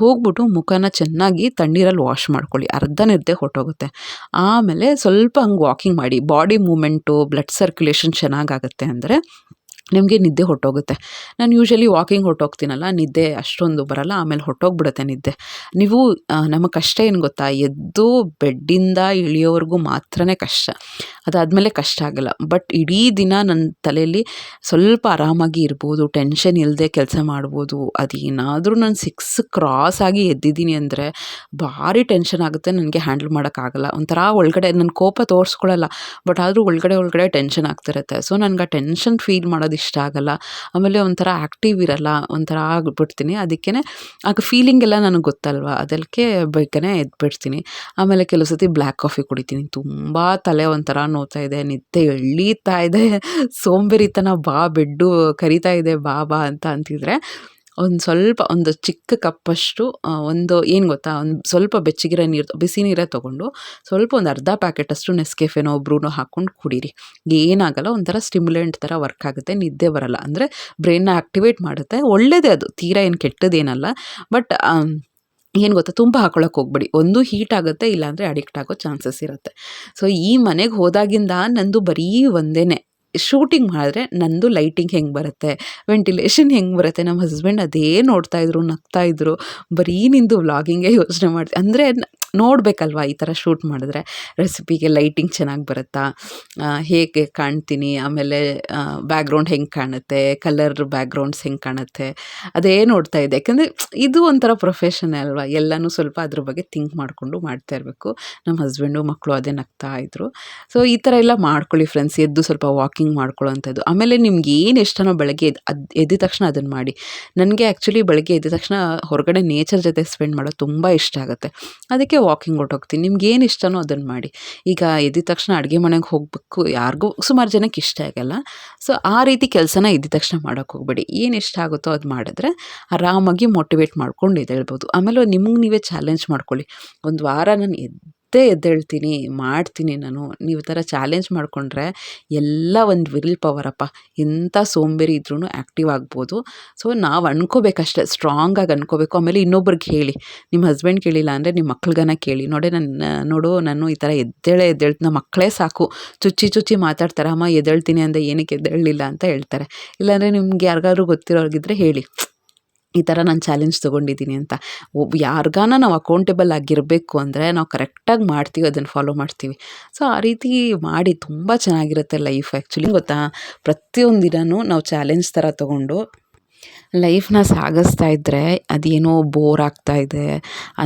ಹೋಗ್ಬಿಟ್ಟು ಮುಖನ ಚೆನ್ನಾಗಿ ತಣ್ಣೀರಲ್ಲಿ ವಾಶ್ ಮಾಡ್ಕೊಳ್ಳಿ. ಅರ್ಧ ನಿದ್ದೆ ಹೊಟ್ಟೋಗುತ್ತೆ ಆಮೇಲೆ ಸ್ವಲ್ಪ ಹಂಗೆ ವಾಕಿಂಗ್ ಮಾಡಿ ಬಾಡಿ ಮೂಮೆಂಟು ಬ್ಲಡ್ ಸರ್ಕ್ಯುಲೇಷನ್ ಚೆನ್ನಾಗಾಗುತ್ತೆ ಅಂದರೆ ನಿಮಗೆ ನಿದ್ದೆ ಹೊಟ್ಟೋಗುತ್ತೆ ನಾನು ಯೂಶ್ವಲಿ ವಾಕಿಂಗ್ ಹೊಟ್ಟೋಗ್ತೀನಲ್ಲ ನಿದ್ದೆ ಅಷ್ಟೊಂದು ಬರಲ್ಲ, ಆಮೇಲೆ ಹೊಟ್ಟೋಗ್ಬಿಡುತ್ತೆ ನಿದ್ದೆ. ನೀವು ನಮಗೆ ಕಷ್ಟ ಏನು ಗೊತ್ತಾ? ಎದ್ದು ಬೆಡ್ಡಿಂದ ಇಳಿಯೋವರೆಗೂ ಮಾತ್ರನೇ ಕಷ್ಟ. ಅದಾದಮೇಲೆ ಕಷ್ಟ ಆಗಲ್ಲ. ಬಟ್ ಇಡೀ ದಿನ ನನ್ನ ತಲೆಯಲ್ಲಿ ಸ್ವಲ್ಪ ಆರಾಮಾಗಿ ಇರ್ಬೋದು ಟೆನ್ಷನ್ ಇಲ್ಲದೆ ಕೆಲಸ ಮಾಡ್ಬೋದು, ಅದೇನಾದರೂ ನಾನು ಸಿಕ್ಸ್ ಕ್ರಾಸ್ ಆಗಿ ಎದ್ದಿದ್ದೀನಿ ಅಂದರೆ ಭಾರಿ ಟೆನ್ಷನ್ ಆಗುತ್ತೆ, ನನಗೆ ಹ್ಯಾಂಡಲ್ ಮಾಡೋಕ್ಕಾಗಲ್ಲ ಒಂಥರ ಒಳಗಡೆ ನನ್ನ ಕೋಪ ತೋರಿಸ್ಕೊಳ್ಳಲ್ಲ ಬಟ್ ಆದರೂ ಒಳಗಡೆ ಒಳಗಡೆ ಟೆನ್ಷನ್ ಆಗ್ತಿರುತ್ತೆ. ಸೊ ನನಗೆ ಆ ಟೆನ್ಷನ್ ಫೀಲ್ ಮಾಡೋದು ಇಷ್ಟ ಆಗಲ್ಲ. ಆಮೇಲೆ ಒಂಥರ ಆ್ಯಕ್ಟಿವ್ ಇರಲ್ಲ, ಒಂಥರ ಆಗಿಬಿಡ್ತೀನಿ. ಅದಕ್ಕೇ ಆಗ ಫೀಲಿಂಗ್ ಎಲ್ಲ ನನಗೆ ಗೊತ್ತಲ್ವ? ಅದಕ್ಕೆ ಬೇಗನೆ ಎದ್ಬಿಡ್ತೀನಿ. ಆಮೇಲೆ ಕೆಲವು ಸತಿ ಬ್ಲ್ಯಾಕ್ ಕಾಫಿ ಕುಡಿತೀನಿ. ತುಂಬ ತಲೆ ಒಂಥರ ನೋವ್ತಾ ಇದೆ, ನಿದ್ದೆ ಎಳೀತಾ ಇದೆ. ಸೋಂಬೇರಿತನ ಬಾ, ಬೆಡ್ಡು ಕರಿತಾ ಇದೆ, ಬಾ ಬಾ ಅಂತ ಅಂತಿದ್ರೆ ಒಂದು ಸ್ವಲ್ಪ ಒಂದು ಚಿಕ್ಕ ಕಪ್ಪಷ್ಟು ಒಂದು ಏನು ಗೊತ್ತಾ, ಒಂದು ಸ್ವಲ್ಪ ಬೆಚ್ಚಗಿರೋ ನೀರು, ಬಿಸಿ ನೀರೇ ತೊಗೊಂಡು ಸ್ವಲ್ಪ ಒಂದು ಅರ್ಧ ಪ್ಯಾಕೆಟಷ್ಟು ನೆಸ್ಕೆಫೆನೋ ಬ್ರೂನೋ ಹಾಕ್ಕೊಂಡು ಕುಡೀರಿ. ಏನಾಗಲ್ಲ, ಒಂಥರ ಸ್ಟಿಮ್ಯುಲೆಂಟ್ ಥರ ವರ್ಕ್ ಆಗುತ್ತೆ, ನಿದ್ದೆ ಬರಲ್ಲ. ಅಂದರೆ ಬ್ರೈನ್ನ ಆ್ಯಕ್ಟಿವೇಟ್ ಮಾಡುತ್ತೆ. ಒಳ್ಳೆಯದೇ ಅದು, ತೀರಾ ಏನು ಕೆಟ್ಟದೇನಲ್ಲ. ಬಟ್ ಏನು ಗೊತ್ತಾ, ತುಂಬ ಹಾಕೊಳಕ್ಕೆ ಹೋಗ್ಬೇಡಿ. ಒಂದು ಹೀಟ್ ಆಗುತ್ತೆ, ಇಲ್ಲಾಂದರೆ ಅಡಿಕ್ಟ್ ಆಗೋ ಚಾನ್ಸಸ್ ಇರುತ್ತೆ. ಸೊ ಈ ಮನೆಗೆ ಹೋದಾಗಿಂದ ನಂದು ಬರೀ ಒಂದೇ ಶೂಟಿಂಗ್ ಮಾಡಿದ್ರೆ ನಂದು ಲೈಟಿಂಗ್ ಹೆಂಗೆ ಬರುತ್ತೆ? ವೆಂಟಿಲೇಷನ್ ಹೆಂಗೆ ಬರುತ್ತೆ? ನಮ್ಮ ಹಸ್ಬೆಂಡ್ ಅದೇ ನಗ್ತಾ ನಗ್ತಾಯಿದ್ರು ಬರೀ ನಿಂದು ವ್ಲಾಗಿಂಗೇ ಯೋಚನೆ ಮಾಡಿ ಅಂದರೆ ನೋಡಬೇಕಲ್ವ ಈ ಥರ ಶೂಟ್ ಮಾಡಿದ್ರೆ? ರೆಸಿಪಿಗೆ ಲೈಟಿಂಗ್ ಚೆನ್ನಾಗಿ ಬರುತ್ತಾ? ಹೇಗೆ ಕಾಣ್ತೀನಿ? ಆಮೇಲೆ ಬ್ಯಾಕ್ಗ್ರೌಂಡ್ ಹೆಂಗೆ ಕಾಣುತ್ತೆ? ಕಲರ್ ಬ್ಯಾಕ್ಗ್ರೌಂಡ್ಸ್ ಹೆಂಗೆ ಕಾಣುತ್ತೆ? ಅದೇ ನೋಡ್ತಾ ಇದೆ ಯಾಕಂದರೆ ಇದು ಒಂಥರ ಪ್ರೊಫೆಷನ್ ಅಲ್ವಾ? ಎಲ್ಲನೂ ಸ್ವಲ್ಪ ಅದ್ರ ಬಗ್ಗೆ ಥಿಂಕ್ ಮಾಡಿಕೊಂಡು ಮಾಡ್ತಾ ಇರಬೇಕು. ನಮ್ಮ ಹಸ್ಬೆಂಡು ಮಕ್ಕಳು ಅದೇ ನಗ್ತಾ ಇದ್ರು. ಸೊ ಈ ಥರ ಎಲ್ಲ ಮಾಡ್ಕೊಳ್ಳಿ ಫ್ರೆಂಡ್ಸ್ ಎದ್ದು ಸ್ವಲ್ಪ ವಾಕಿಂಗ್ ಮಾಡ್ಕೊಳ್ಳೋವಂಥದ್ದು ಆಮೇಲೆ ನಿಮ್ಗೆ ಏನು ಇಷ್ಟನೋ ಬೆಳಗ್ಗೆ ಎದ್ದು ಅದು ಎದ್ದ ತಕ್ಷಣ ಅದನ್ನು ಮಾಡಿ. ನನಗೆ ಆ್ಯಕ್ಚುಲಿ ಬೆಳಗ್ಗೆ ಎದ್ದ ತಕ್ಷಣ ಹೊರಗಡೆ ನೇಚರ್ ಜೊತೆ ಸ್ಪೆಂಡ್ ಮಾಡೋದು ತುಂಬ ಇಷ್ಟ ಆಗುತ್ತೆ. ಅದಕ್ಕೆ ವಾಕಿಂಗ್ ಹೊರ್ಟೋಗ್ತೀನಿ. ನಿಮ್ಗೆ ಏನು ಇಷ್ಟನೋ ಅದನ್ನು ಮಾಡಿ. ಈಗ ಎದ್ದ ತಕ್ಷಣ ಅಡುಗೆ ಮನೆಗೆ ಹೋಗಬೇಕು ಯಾರಿಗೂ, ಸುಮಾರು ಜನಕ್ಕೆ ಇಷ್ಟ ಆಗಲ್ಲ. ಸೊ ಆ ರೀತಿ ಕೆಲಸನ ಎದ್ದ ತಕ್ಷಣ ಮಾಡೋಕೆ ಹೋಗಬೇಡಿ. ಏನು ಇಷ್ಟ ಆಗುತ್ತೋ ಅದು ಮಾಡಿದ್ರೆ ಆರಾಮಾಗಿ ಮೋಟಿವೇಟ್ ಮಾಡ್ಕೊಂಡು ಎದ್ದೇಳ್ಬೋದು. ಆಮೇಲೆ ನಿಮಗೆ ನೀವೇ ಚಾಲೆಂಜ್ ಮಾಡ್ಕೊಳ್ಳಿ. ಒಂದು ವಾರ ನಾನು ಎದ್ದು ಎದ್ದೇ ಎದ್ದೇಳ್ತೀನಿ, ಮಾಡ್ತೀನಿ ನಾನು. ನೀವು ಥರ ಚಾಲೆಂಜ್ ಮಾಡಿಕೊಂಡ್ರೆ ಎಲ್ಲ ಒಂದು ವಿಲ್ ಪವರಪ್ಪ ಎಂಥ ಸೋಂಬೇರಿ ಇದ್ರೂ ಆ್ಯಕ್ಟಿವ್ ಆಗ್ಬೋದು. ಸೊ ನಾವು ಅನ್ಕೋಬೇಕಷ್ಟೆ ಸ್ಟ್ರಾಂಗಾಗಿ ಅನ್ಕೋಬೇಕು. ಆಮೇಲೆ ಇನ್ನೊಬ್ರಿಗೆ ಹೇಳಿ. ನಿಮ್ಮ ಹಸ್ಬೆಂಡ್ ಕೇಳಿಲ್ಲ ಅಂದರೆ ನಿಮ್ಮ ಮಕ್ಳಿಗನ ಕೇಳಿ. ನೋಡಿ ನನ್ನ ನೋಡು, ನಾನು ಈ ಥರ ಎದ್ದೇಳೆ ಎದ್ದೇಳ್ತು ನಮ್ಮ ಮಕ್ಕಳೇ ಸಾಕು. ಚುಚ್ಚಿ ಚುಚ್ಚಿ ಮಾತಾಡ್ತಾರೆ, ಅಮ್ಮ, ಎದ್ದೇಳ್ತೀನಿ ಅಂದರೆ ಏನಕ್ಕೆ ಎದ್ದೇಳಲಿಲ್ಲ? ಅಂತ ಹೇಳ್ತಾರೆ. ಇಲ್ಲಾಂದರೆ ನಿಮ್ಗೆ ಯಾರಿಗಾದ್ರೂ ಗೊತ್ತಿರೋರ್ಗಿದ್ರೆ ಹೇಳಿ. ಈ ಥರ ನಾನು ಚಾಲೆಂಜ್ ತೊಗೊಂಡಿದ್ದೀನಿ ಅಂತ. ಒಬ್ಬ ಯಾರಿಗಾನ ನಾವು ಅಕೌಂಟೇಬಲ್ ಆಗಿರಬೇಕು ಅಂದರೆ ನಾವು ಕರೆಕ್ಟಾಗಿ ಮಾಡ್ತೀವಿ, ಅದನ್ನು ಫಾಲೋ ಮಾಡ್ತೀವಿ. ಸೊ ಆ ರೀತಿ ಮಾಡಿ ತುಂಬ ಚೆನ್ನಾಗಿರುತ್ತೆ ಲೈಫ್ ಆ್ಯಕ್ಚುಲಿ ಗೊತ್ತಾ? ಪ್ರತಿಯೊಂದು ದಿನವೂ ನಾವು ಚಾಲೆಂಜ್ ಥರ ತೊಗೊಂಡು ಲೈಫ್ನ ಸಾಗಿಸ್ತಾ ಇದ್ದರೆ ಅದೇನೋ ಬೋರ್ ಆಗ್ತಾ ಇದೆ.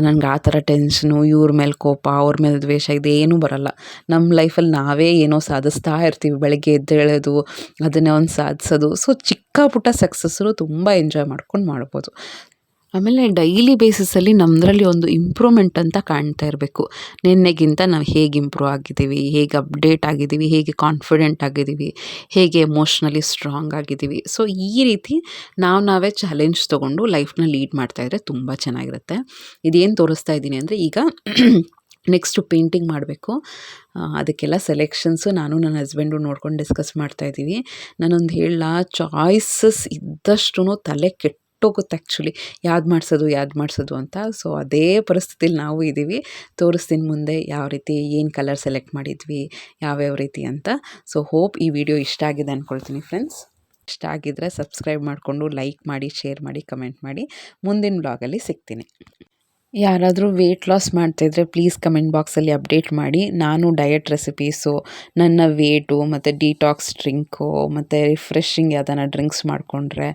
ನನಗೆ ಆ ಥರ ಟೆನ್ಷನು ಇವ್ರ ಮೇಲೆ ಕೋಪ, ಅವ್ರ ಮೇಲೆ ದ್ವೇಷ ಇದೇನೂ ಬರೋಲ್ಲ. ನಮ್ಮ ಲೈಫಲ್ಲಿ ನಾವೇ ಏನೋ ಸಾಧಿಸ್ತಾ ಇರ್ತೀವಿ. ಬೆಳಗ್ಗೆ ಎದ್ದೇಳೋದು ಅದನ್ನೇ ಒಂದು ಸಾಧಿಸೋದು. ಸೊ ಚಿಕ್ಕ ಪುಟ್ಟ ಸಕ್ಸಸ್ಸು ತುಂಬ ಎಂಜಾಯ್ ಮಾಡ್ಕೊಂಡು ಮಾಡ್ಬೋದು. ಆಮೇಲೆ ಡೈಲಿ ಬೇಸಿಸಲ್ಲಿ ನಮ್ಮದ್ರಲ್ಲಿ ಒಂದು ಇಂಪ್ರೂವ್ಮೆಂಟ್ ಅಂತ ಕಾಣ್ತಾ ಇರಬೇಕು. ನಿನ್ನೆಗಿಂತ ನಾವು ಹೇಗೆ ಇಂಪ್ರೂವ್ ಆಗಿದ್ದೀವಿ, ಹೇಗೆ ಅಪ್ಡೇಟ್ ಆಗಿದ್ದೀವಿ, ಹೇಗೆ ಕಾನ್ಫಿಡೆಂಟ್ ಆಗಿದ್ದೀವಿ, ಹೇಗೆ ಎಮೋಷ್ನಲಿ ಸ್ಟ್ರಾಂಗ್ ಆಗಿದ್ದೀವಿ. ಸೊ ಈ ರೀತಿ ನಾವು ನಾವೇ ಚಾಲೆಂಜ್ ತೊಗೊಂಡು ಲೈಫ್ನ ಲೀಡ್ ಮಾಡ್ತಾಯಿದ್ರೆ ತುಂಬ ಚೆನ್ನಾಗಿರುತ್ತೆ. ಇದೇನು ತೋರಿಸ್ತಾ ಇದ್ದೀನಿ ಅಂದರೆ ಈಗ ನೆಕ್ಸ್ಟು ಪೇಂಟಿಂಗ್ ಮಾಡಬೇಕು. ಅದಕ್ಕೆಲ್ಲ ಸೆಲೆಕ್ಷನ್ಸು ನಾನು ನನ್ನ ಹಸ್ಬೆಂಡು ನೋಡ್ಕೊಂಡು ಡಿಸ್ಕಸ್ ಮಾಡ್ತಾಯಿದ್ದೀವಿ ನಾನೊಂದು ಹೇಳ ಚಾಯ್ಸಸ್ ಇದ್ದಷ್ಟು ತಲೆ ಕೆಟ್ಟ ಹೋಗುತ್ತೆ ಆ್ಯಕ್ಚುಲಿ ಯಾವ್ದು ಮಾಡಿಸೋದು ಯಾವ್ದು ಮಾಡಿಸೋದು ಅಂತ. ಸೊ ಅದೇ ಪರಿಸ್ಥಿತಿಲಿ ನಾವು ಇದ್ದೀವಿ ತೋರಿಸ್ತೀನಿ ಮುಂದೆ ಯಾವ ರೀತಿ, ಏನು ಕಲರ್ ಸೆಲೆಕ್ಟ್ ಮಾಡಿದ್ವಿ, ಯಾವ್ಯಾವ ರೀತಿ ಅಂತ. ಸೊ ಹೋಪ್ ಈ ವಿಡಿಯೋ ಇಷ್ಟ ಆಗಿದೆ ಅಂದ್ಕೊಳ್ತೀನಿ ಫ್ರೆಂಡ್ಸ್ ಇಷ್ಟ ಆಗಿದ್ದರೆ ಸಬ್ಸ್ಕ್ರೈಬ್ ಮಾಡಿಕೊಂಡು ಲೈಕ್ ಮಾಡಿ ಶೇರ್ ಮಾಡಿ ಕಮೆಂಟ್ ಮಾಡಿ. ಮುಂದಿನ ಬ್ಲಾಗಲ್ಲಿ ಸಿಗ್ತೀನಿ. ಯಾರಾದರೂ ವೆಯ್ಟ್ ಲಾಸ್ ಮಾಡ್ತಿದ್ರೆ ಪ್ಲೀಸ್ ಕಮೆಂಟ್ ಬಾಕ್ಸಲ್ಲಿ ಅಪ್ಡೇಟ್ ಮಾಡಿ. ನಾನು ಡಯಟ್ ರೆಸಿಪೀಸು ನನ್ನ ವೇಟು ಮತ್ತು ಡಿಟಾಕ್ಸ್ ಡ್ರಿಂಕು ಮತ್ತು ರಿಫ್ರೆಶಿಂಗ್ ಯಾವ್ದಾನ ಡ್ರಿಂಕ್ಸ್ ಮಾಡಿಕೊಂಡ್ರೆ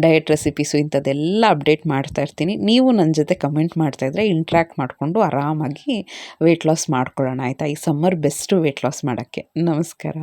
ಡಯಟ್ ರೆಸಿಪೀಸು ಇಂಥದ್ದೆಲ್ಲ ಅಪ್ಡೇಟ್ ಮಾಡ್ತಾ ಇರ್ತೀನಿ. ನೀವು ನನ್ನ ಜೊತೆ ಕಮೆಂಟ್ ಮಾಡ್ತಾಯಿದ್ರೆ ಇಂಟ್ರ್ಯಾಕ್ಟ್ ಮಾಡಿಕೊಂಡು ಆರಾಮಾಗಿ ವೆಯ್ಟ್ ಲಾಸ್ ಮಾಡ್ಕೊಳ್ಳೋಣ ಆಯಿತಾ? ಈ ಸಮ್ಮರ್ ಬೆಸ್ಟು ವೆಯ್ಟ್ ಲಾಸ್ ಮಾಡೋಕ್ಕೆ. ನಮಸ್ಕಾರ.